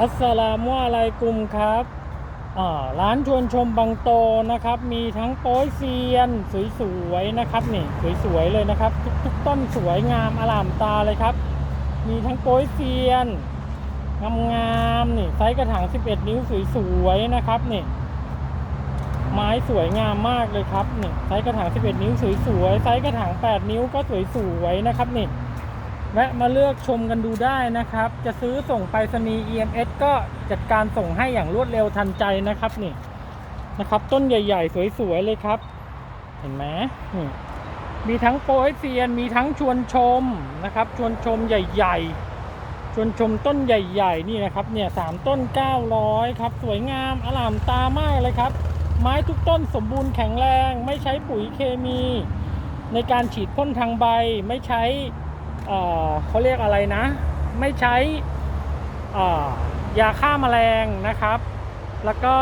อัสสลามุอะลัยกุมครับร้านชวนชมบางโตนะครับ มีทั้งโป๊ยเซียน สวยๆนะครับนี่สวยๆเลยนะครับ ทุกๆต้นสวยงามอลามตาเลยครับ มีทั้งโป๊ยเซียนงามๆนี่ไซส์กระถาง 11 นิ้วสวยๆนะครับนี่ไม้สวยงามมากเลยครับนี่ไซส์กระถาง 11 นิ้วสวยๆไซส์กระถาง 8 นิ้วก็สวยๆนะครับนี่ แวะมาเลือกชมกันดูได้นะครับ จะซื้อส่งไปรษณีย์ EMS ก็จัดการส่งให้อย่างรวดเร็วทันใจนะครับนี่นะครับ ต้นใหญ่ ๆ สวย ๆ เลยครับ เห็นไหมนี่มีทั้งโปรเอเซียนมีทั้งชวนชมนะครับ ชวนชมใหญ่ ๆ ชวนชมต้นใหญ่ ๆ นี่นะครับเนี่ยสามต้น 900 ครับ สวยงามอลามตามากเลยครับ ไม้ทุกต้นสมบูรณ์แข็งแรง ไม่ใช้ปุ๋ยเคมี ในการฉีดพ่นทางใบไม่ใช้ เขาเรียกอะไรนะ ไม่ใช้ยาฆ่าแมลงนะครับ แล้วก็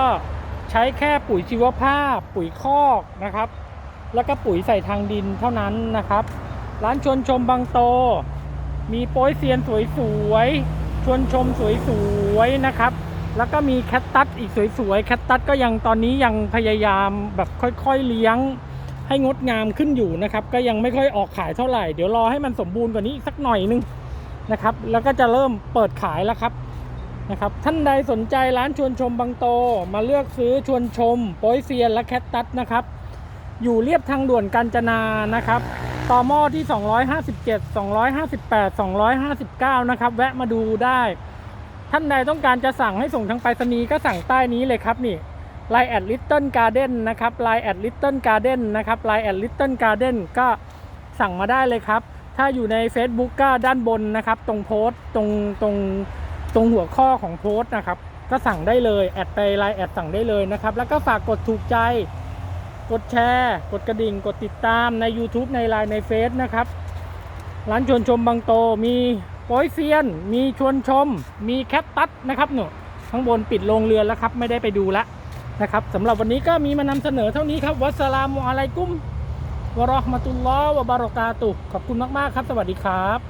ใช้แค่ปุ๋ยชีวภาพ ปุ๋ยคอกนะครับ แล้วก็ปุ๋ยใส่ทางดินเท่านั้นนะครับ ร้านชวนชมบางโต มีโป้ยเซียนสวยๆชวนชมสวยๆนะครับ แล้วก็มีแคตตัสอีกสวยๆแคตตัสก็ยังตอนนี้ยังพยายามแบบค่อยๆเลี้ยง ให้งดงามขึ้นอยู่นะครับ ก็ยังไม่ค่อยออกขายเท่าไหร่ เดี๋ยวรอให้มันสมบูรณ์กว่านี้สักหน่อยนึงนะครับ แล้วก็จะเริ่มเปิดขายแล้วครับนะครับ ท่านใดสนใจร้านชวนชมบางโต มาเลือกซื้อชวนชมโป้ยเซียนและแคตตัสนะครับ อยู่เรียบทางด่วนกาญจนานะครับต่อหม้อที่ 257 258 259 นะครับ แวะมาดูได้ ท่านใดต้องการจะสั่งให้ส่งทางไปรษณีย์ก็สั่งใต้นี้เลยครับนี่ ไลน์แอดลิตเติ้ลการ์เด้นนะครับไลน์แอดลิตเติ้ลการ์เด้นนะครับไลน์แอดลิตเติ้ลการ์เด้นก็สั่งมาได้เลยครับ ถ้าอยู่ใน Facebook ก็ด้านบนนะครับ ตรงโพสต์ตรงตรงตรงหัวข้อของโพสต์นะครับก็สั่งได้เลย แอดไปไลน์แอดสั่งได้เลยนะครับ แล้วก็ฝากกดถูกใจ กดแชร์ กดกระดิ่ง กดติดตามใน YouTube ในไลน์ในเฟซนะครับ ร้านชวนชมบางโตมีโป้ยเซียน มีชวนชม มีแคทตัสนะครับหนูข้างบนปิดโรงเรือนแล้วครับ ไม่ได้ไปดูละ นะครับสำหรับวันนี้ก็มีมานำเสนอเท่านี้ครับ วัสลามุอะลัยกุมวะรอห์มะตุลลอฮ์วะบารอกาตุขอบคุณมาก ๆ ครับ สวัสดีครับ